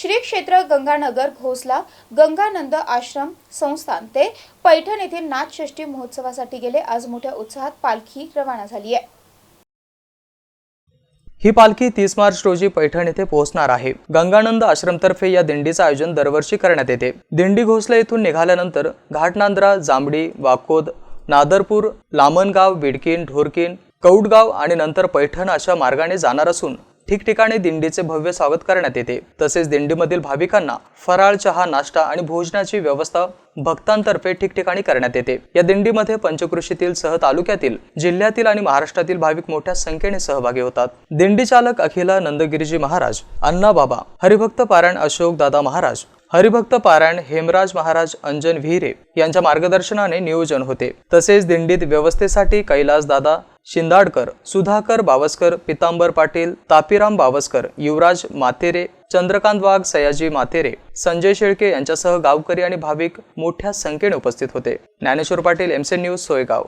श्री क्षेत्र गंगानगर घोसला गंगानंद आश्रम संस्थान ते पैठण येथील नाथषष्ठी महोत्सवासाठी गेले. आज मोठ्या उत्साहात पालखी रवाना झाली आहे. ही पालखी तीस मार्च रोजी पैठण येथे पोहोचणार आहे. गंगानंद आश्रमतर्फे या दिंडीचं आयोजन दरवर्षी करण्यात येते. दिंडी घोसला येथून निघाल्यानंतर घाटनांद्रा जांभडी वाकोद नादरपूर लामणगाव विडकीन ढोरकीन कौडगाव आणि नंतर पैठण अशा मार्गाने जाणार असून ठिकठिकाणी दिंडीचे भव्य स्वागत करण्यात येते. तसेच दिंडीमधील भाविकांना फराळ चहा नाश्ता आणि भोजनाची व्यवस्था भक्तांतर्फे ठिकठिकाणी करण्यात येते. या दिंडीमध्ये पंचकृषीतील सह तालुक्यातील जिल्ह्यातील आणि महाराष्ट्रातील भाविक मोठ्या संख्येने सहभागी होतात. दिंडी चालक अखिला नंदगिरीजी महाराज अण्णा बाबा हरिभक्त पारायण अशोक दादा महाराज हरिभक्त पारायण हेमराज महाराज अंजन विहिरे यांच्या मार्गदर्शनाने नियोजन होते. तसेच दिंडीत व्यवस्थेसाठी कैलास दादा शिंदाडकर सुधाकर बावस्कर पितांबर पाटील तापीराम बावस्कर युवराज मातेरे चंद्रकांत वाघ सयाजी मातेरे संजय शेळके यांच्यासह गावकरी आणि भाविक मोठ्या संख्येने उपस्थित होते. ज्ञानेश्वर पाटील एमसे न्यूज सोयगाव.